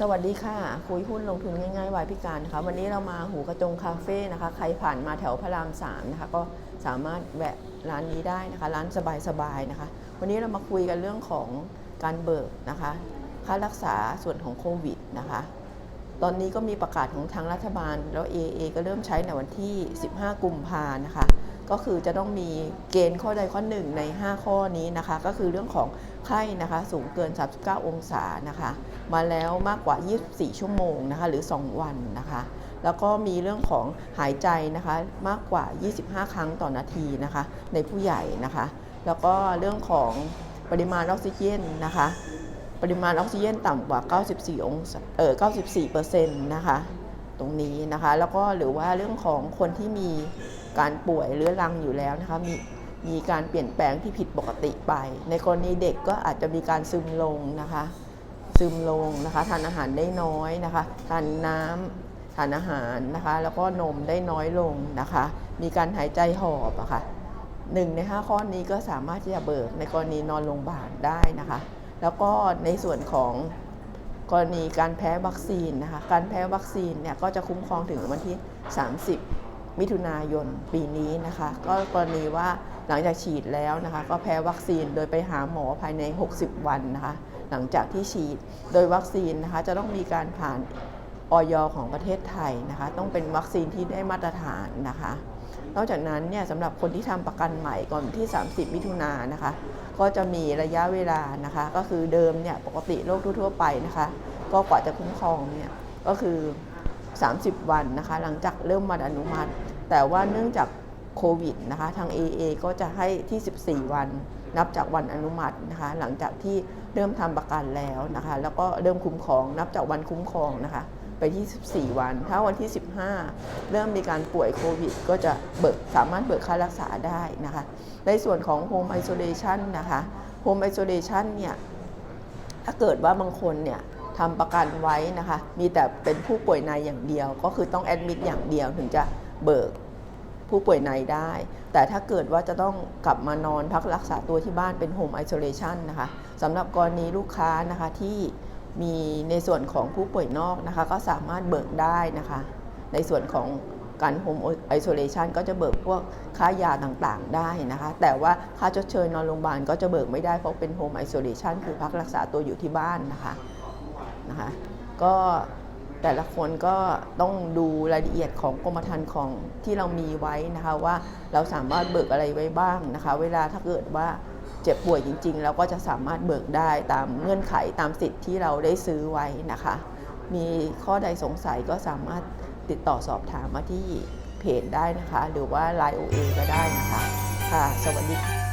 สวัสดีค่ะ คุยหุ้นลงทุนง่ายๆวายพิการนะคะวันนี้เรามาหูกระจงคาเฟ่นะคะ ใครผ่านมาแถวพระรามสามนะคะ ก็สามารถแวะร้านนี้ได้นะคะ ร้านสบายๆนะคะ วันนี้เรามาคุยกันเรื่องของการเบิกนะคะ ค่ารักษาส่วนของโควิดนะคะ ตอนนี้ก็มีประกาศของทางรัฐบาล แล้ว AA ก็เริ่มใช้ในวันที่ 15 กุมภานะคะ ก็คือจะต้องมีเกณฑ์ข้อใดข้อหนึ่งใน 5 ข้อนี้นะคะ ก็คือเรื่องของไข้นะคะ สูงเกิน 39 องศานะคะ มาแล้วมากกว่า 24 ชั่วโมงนะคะ หรือ 2 วันนะคะแล้วก็มีเรื่องของหายใจนะคะมากกว่า 25 ครั้งต่อนาทีนะคะ ในผู้ใหญ่นะคะ แล้วก็เรื่องของปริมาณออกซิเจนนะคะ ปริมาณออกซิเจนต่ำกว่า 94 องศาเออ94เปอร์เซ็นต์นะคะ ตรงนี้นะคะ แล้วก็หรือว่าเรื่องของคนที่มีการป่วยเรื้อรังอยู่แล้วนะคะ มีมีการเปลี่ยนแปลงที่ผิดปกติไป ในกรณีเด็กก็อาจจะมีการซึมลงนะคะ ซึมลงนะคะ ทานอาหารได้น้อยนะคะ ทานน้ำทานอาหารนะคะ แล้วก็นมได้น้อยลงนะคะ มีการหายใจหอบอะค่ะหนึ่งในห้าข้อนี้ก็สามารถที่จะเบิกในกรณีนอนโรงพยาบาลได้นะคะ แล้วก็ในส่วนของกรณีการแพ้วัคซีนนะคะ การแพ้วัคซีนเนี่ยก็จะคุ้มครองถึงวันที่ 30 มิถุนายนปีนี้นะคะ ก็กรณีว่าหลังจากฉีดแล้วนะคะ ก็แพ้วัคซีนโดยไปหาหมอภายใน 60 วันนะคะ หลังจากที่ฉีดโดยวัคซีนนะคะจะต้องมีการผ่านออยของประเทศไทยนะคะ ต้องเป็นวัคซีนที่ได้มาตรฐานนะคะ นอกจากนั้นเนี่ยสำหรับคนที่ทำประกันใหม่ก่อนที่ 30 มิถุนายนนะคะ ก็จะมีระยะเวลานะคะ ก็คือเดิมเนี่ยปกติโรคทั่วไปนะคะ ก็กว่าจะคุ้มครองเนี่ยก็คือ 30 วันนะคะ หลังจากเริ่มมาอนุมัติ แต่ว่าเนื่องจากโควิดนะคะ ทาง AA ก็จะให้ที่ 14 วันนับจากวันอนุมัตินะคะ หลังจากที่เริ่มทำประกันแล้วนะคะ แล้วก็เริ่มคุ้มครอง นับจากวันคุ้มครองนะคะ ไปที่14วัน ถ้าวันที่ 15 เริ่มมีการป่วยโควิด ก็จะเบิกสามารถเบิกค่ารักษาได้นะคะ ในส่วนของ Home Isolation นะคะ Home Isolation เนี่ยถ้าเกิดว่าบางคนเนี่ยทำประกันไว้นะคะ มีแต่เป็นผู้ป่วยในอย่างเดียว ก็คือต้องแอดมิดอย่างเดียวถึงจะเบิกผู้ป่วยในได้ แต่ถ้าเกิดว่าจะต้องกลับมานอนพักรักษาตัวที่บ้านเป็น Home Isolation นะคะสำหรับกรณีลูกค้านะคะที่ มีในส่วนของผู้ป่วยนอกนะคะ ก็สามารถเบิกได้นะคะ ในส่วนของการ Home Isolation ก็จะเบิกพวกค่ายาต่างๆได้นะคะ แต่ว่าค่าชดเชยนอนโรงพยาบาลก็จะเบิกไม่ได้เพราะเป็น Home Isolation คือพักรักษาตัวอยู่ที่บ้านนะคะนะคะก็แต่ละคนก็ต้องดูรายละเอียดของกรมธรรม์ของที่เรามีไว้นะคะว่าเราสามารถเบิกอะไรไว้บ้างนะคะ เวลาถ้าเกิดว่า เจ็บป่วยจริง ๆ เราก็จะสามารถเบิกได้ตามเงื่อนไขตามสิทธิ์ที่เราได้ซื้อไว้นะคะ มีข้อใดสงสัยก็สามารถติดต่อสอบถามมาที่เพจได้นะคะ หรือว่า Line OA ก็ได้นะคะ ค่ะ สวัสดีค่ะ